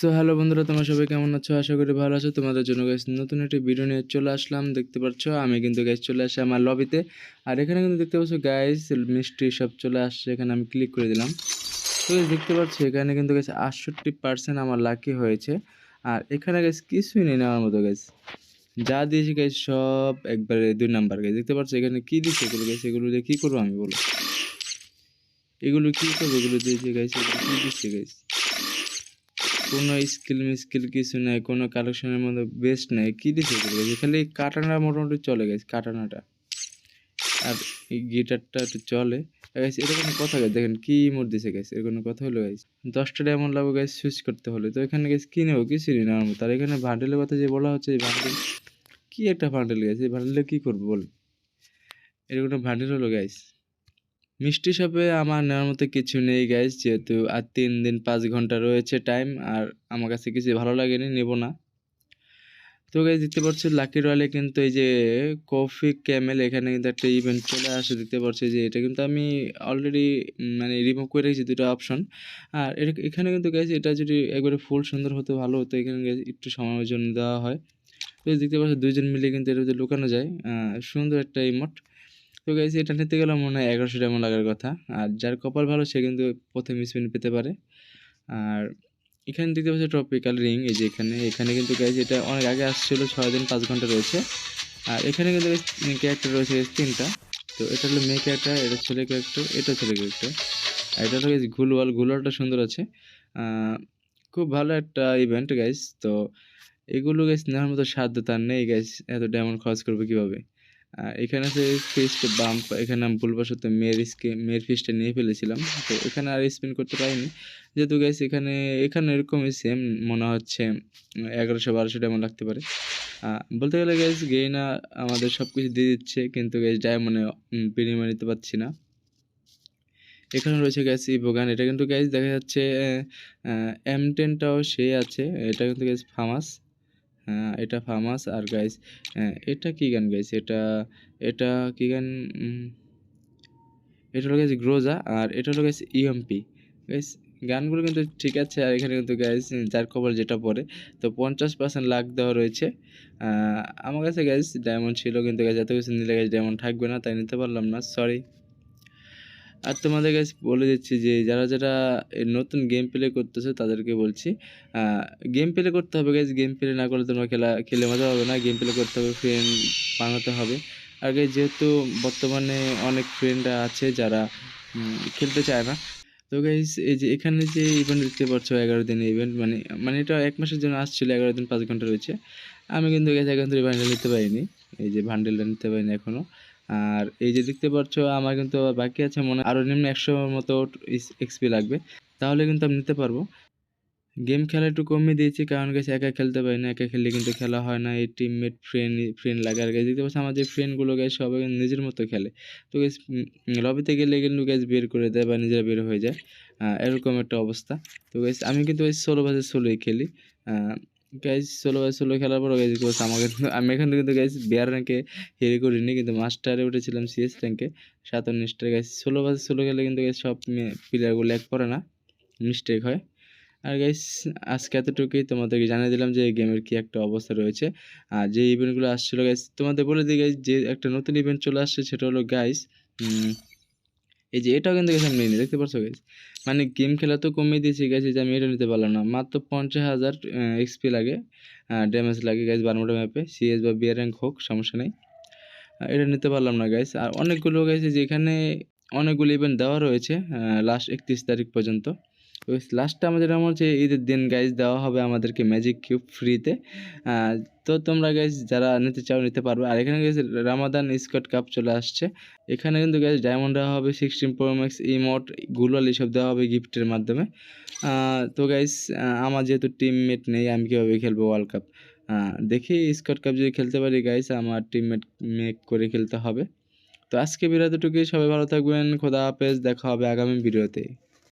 So hello বন্ধুরা, তোমরা সবাই কেমন আছো? আশা করি ভালো আছো। তোমাদের জন্য গাইস নতুন একটি ভিডিও নিয়ে চলে আসলাম। দেখতে পাচ্ছ, আমি কিন্তু গাইস চলে আসি আমার লবিতে আর এখানে কিন্তু দেখতে পাচ্ছ গাইস মিষ্টি সব চলে আসছে, এখানে আমি ক্লিক করে দিলাম। তো দেখতে পাচ্ছ, এখানে কিন্তু গাইস আটষট্টি পার্সেন্ট আমার লাকি হয়েছে। আর এখানে গাইস কিছুই নেই নেওয়ার মতো গাইস যা দিয়েছি গাইস সব একবারে দুই নাম্বার গাইস দেখতে পাচ্ছ, এখানে কি দিচ্ছে এগুলো গাইস এগুলো দিয়ে কী করব আমি বলো। এগুলো কী করব? এগুলো দিয়েছি গাইস এগুলো কী দিচ্ছে গাইস কোনো স্কিল মিস্কিল কিছু নাই, কোনো কালেকশনের মধ্যে বেস্ট নাই। কী guys? খালি কাটানা মোটামুটি চলে গেছে, কাটানাটা। আর এই গিটারটা একটু চলে। গাইস এটা কোনো কথা গাইস দেখেন কি মোড দিছে গাইস এর কোনো কথা হলো গাইস দশটা ডায়মন্ড লাগবে গাইস সুইচ করতে হলে। তো এখানে গাইস কি নেব? কিছু নেই মতো। আর এখানে বান্ডেলের কথা যে বলা হচ্ছে, এই বান্ডেল কি একটা ভান্ডেল গাইস এই ভান্ডেলে কী করব বল? এর কোনো বান্ডেল হলো গাইস মিষ্টি শপে আমার নেওয়ার মতো কিছু নেই গাইস যেহেতু আর তিন দিন পাঁচ ঘণ্টা রয়েছে টাইম আর আমার কাছে কিছু ভালো লাগেনি, নেব না। তো গাইস দেখতে পাচ্ছ লাকি রয়্যালে কিন্তু এই যে কফি ক্যামেল এখানে কিন্তু একটা ইভেন্ট চলে আসে, দেখতে পাচ্ছি যে এটা কিন্তু আমি অলরেডি মানে রিমুভ করে রেখেছি দুটো অপশন আর এখানে কিন্তু গাইস এটা যদি একবারে ফুল সুন্দর হতো ভালো হতো, এখানে একটু সময়ের জন্য দেওয়া হয়। তো দেখতে পাচ্ছ, দুইজন মিলে কিন্তু মধ্যে লুকানো যায় সুন্দর একটা ইমোট তো গাইস এটা নিতে গেলে মনে হয় এগারোশো ডায়মন্ড লাগার কথা। আর যার কপাল ভালো, সে কিন্তু প্রথম স্পিন পেতে পারে। আর এখানে দেখতে পাচ্ছি ট্রপিক্যাল রিং এই যে এখানে এখানে কিন্তু গাইস এটা অনেক আগে আসছিল, ছয় দিন, পাঁচ ঘণ্টা রয়েছে। আর এখানে কিন্তু ক্যারেক্টার রয়েছে তিনটা। তো এটা হলো মেয়ে ক্যারেক্টার এটা ছেলে ক্যারেক্টার এটা ছেলে ক্যারেক্টার আর এটা হলো guys, ঘুলওয়াল সুন্দর আছে। খুব ভালো একটা ইভেন্ট গাইস তো এগুলো গাইস নেওয়ার মতো সাধ্য তার নেই গাইস এত ডায়মন্ড খরচ করবে কীভাবে? এখানে আছে ফিস্ট বাম্প এখানে আমি ভুলবশত মেয়ের স্কে মেয়ের ফিস্টটা নিয়ে ফেলেছিলাম। তো এখানে আর স্পিন করতে পারিনি। যেহেতু গাইস এখানে এখানে এরকমই সেম মনে হচ্ছে, এগারোশো বারোশো ডায়মন্ড লাগতে পারে। বলতে গেলে গাইস গেইনা আমাদের সব কিছু দিয়ে দিচ্ছে, কিন্তু গাইস ডায়মন্ডে বিনিময় নিতে পারছি না। এখানে রয়েছে গ্যাস ইবোগান এটা কিন্তু গ্যাস দেখা যাচ্ছে এম টেনটাও সে আছে। এটা কিন্তু গ্যাস ফামাস হ্যাঁ এটা ফামাস আর গাইস এটা কি গান গাইস এটা এটা কি গান? এটা হলো গাইস গ্রোজা আর এটা হলো গাইস ইএমপি গাইস গানগুলো কিন্তু ঠিক আছে। আর এখানে কিন্তু গাইস যার কবল যেটা পড়ে, তো পঞ্চাশ পার্সেন্ট লাখ দেওয়া রয়েছে। আমার কাছে গাইস ডায়মন্ড ছিল কিন্তু গাইস এত কিছু নিলে গাইস ডায়মন্ড থাকবে না, তাই নিতে পারলাম না। সরি আর তোমাদের কাছে বলে দিচ্ছি যে, যারা যারা নতুন গেম প্লে করতেছে, তাদেরকে বলছি গেম প্লে করতে হবে গাইজ গেম প্লে না করলে তোমরা খেলা, খেলে মজা হবে না গেম প্লে করতে হবে ফ্রেন্ড বানাতে হবে। guys যেহেতু বর্তমানে অনেক ফ্রেন্ড আছে যারা খেলতে চায় না। তো গাইজ এই যে এখানে যে ইভেন্ট দেখতে পাচ্ছ এগারো দিনের ইভেন্ট মানে মানে এটা এক মাসের জন্য আসছিল, এগারো দিন পাঁচ ঘণ্টা রয়েছে। আমি কিন্তু গেছে এখন থেকে বান্ডেল নিতে পারিনি, এই যে বান্ডেলটা নিতে পারিনি এখনও আর এই যে দেখতে পাচ্ছ, আমার কিন্তু বাকি আছে, মনে আরও নিম্ন একশো মতো এক্সপি লাগবে। তাহলে কিন্তু আমি নিতে পারব। গেম খেলা একটু কমিয়ে দিয়েছি, কারণ গেছে একা খেলতে পারি না, একা খেললে কিন্তু খেলা হয় না, এই টিমমেট ফ্রেন্ড ফ্রেন্ড লাগে। আর গেছে দেখতে পাচ্ছি, আমার যে ফ্রেন্ডগুলো গেছে সবাই নিজের মতো খেলে। তো গেছ লবিতে গেলে কিন্তু গ্যাস বের করে দেয় বা নিজেরা বের হয়ে যায়। এরকম একটা অবস্থা। তো গেছ আমি কিন্তু ওই ষোলো বাজে ষোলোই খেলি। গাইজ ষোলো বাজে ষোলো খেলার পর গেছি আমাকে কিন্তু- আমি এখানে কিন্তু গাইজ বিয়ার র্যাঙ্কে হেরি করিনি, কিন্তু মাস্টারে উঠেছিলাম সিএস র্যাঙ্কে সাতান্ন স্টার গাইজ ষোলো বাজে ষোলো খেলে কিন্তু guys, সব প্লেয়ারগুলো এক করে না মিস্টেক হয়। আর গাইস আজকে এতটুকুই, তোমাদেরকে জানিয়ে দিলাম যে গেমের কি একটা অবস্থা রয়েছে। আর যে ইভেন্টগুলো আসছিল গাইস তোমাদের বলে দিই গাইস যে একটা নতুন ইভেন্ট চলে আসছে, সেটা হলো গাইস এই যে এটাও কিন্তু গেছে আমি দেখতে পাচ্ছ গাইস মানে গেম খেলা তো কমিয়ে দিয়েছি গেছে যে আমি এটা নিতে পারলাম না। মাত্র পঞ্চাশ হাজার এক্সপি লাগে ড্যামেজ লাগে গাইস বারমোটা ম্যাপে সিএস বা বিয়ার র্যাঙ্ক হোক, সমস্যা নেই। এটা নিতে পারলাম না গাইস আর অনেকগুলো গাইছে যেখানে অনেকগুলো ইভেন্ট দেওয়া রয়েছে লাস্ট একত্রিশ তারিখ পর্যন্ত। তো লাস্টে আমাদের এমন হচ্ছে ঈদের দিন গাইজ দেওয়া হবে আমাদেরকে ম্যাজিক কিউব ফ্রিতে তো তোমরা গাইজ যারা নিতে চাও নিতে পারবে। আর এখানে গাইজ রামাদান স্কট কাপ চলে আসছে। এখানে কিন্তু গাইজ ডায়মন্ড দেওয়া হবে sixteen pro max emote Google এসব দেওয়া হবে গিফটের মাধ্যমে। তো গাইজ আমার যেহেতু টিমমেট নেই, আমি কীভাবে খেলব ওয়ার্ল্ড কাপ দেখি স্কট কাপ যদি খেলতে পারি গাইজ আমার টিমমেট মেক করে খেলতে হবে। তো আজকে বিরাটটুকুই সবাই ভালো থাকবেন, খোদা হাফেজ, দেখা হবে আগামী ভিডিওতে